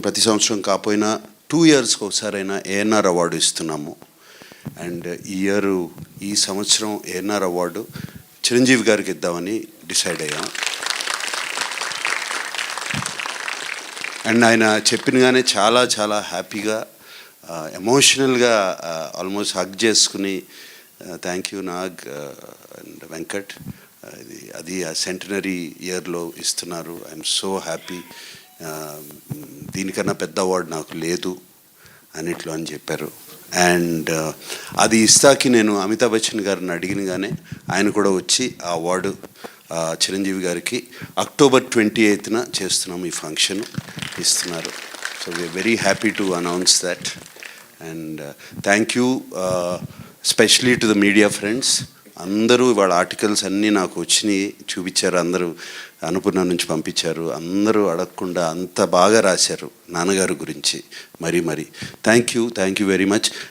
ప్రతి సంవత్సరం కాకపోయినా టూ ఇయర్స్కి ఒకసారైనా ఏఎన్ఆర్ అవార్డు ఇస్తున్నాము. అండ్ ఈ ఇయర్ ఈ సంవత్సరం ఏఎన్ఆర్ అవార్డు చిరంజీవి గారికి ఇద్దామని డిసైడ్ అయ్యాం. అండ్ ఆయన చెప్పినగానే చాలా చాలా హ్యాపీగా ఎమోషనల్గా ఆల్మోస్ట్ హగ్ చేసుకుని thank you Nag and Venkat ఇది అది ఆ సెంటనరీ ఇయర్లో ఇస్తున్నారు. ఐఎమ్ సో హ్యాపీ దీనికన్నా పెద్ద అవార్డు నాకు లేదు అన్నిట్లో అని చెప్పారు. అండ్ అది ఇస్తాకి నేను అమితాబ్ బచ్చన్ గారిని అడిగినగానే ఆయన కూడా వచ్చి ఆ అవార్డు చిరంజీవి గారికి అక్టోబర్ ట్వంటీ ఎయిత్న చేస్తున్నాం ఈ ఫంక్షన్ ఇస్తున్నారు. So we're very happy to announce that and thank you specially to the media friends అందరూ వాళ్ళ ఆర్టికల్స్ అన్నీ నాకు వచ్చినాయి చూపించారు అందరూ అనుపూర్ణ నుంచి పంపించారు. అందరూ అడగకుండా అంత బాగా రాశారు నాన్నగారు గురించి. మరీ మరీ. Thank you thank you very much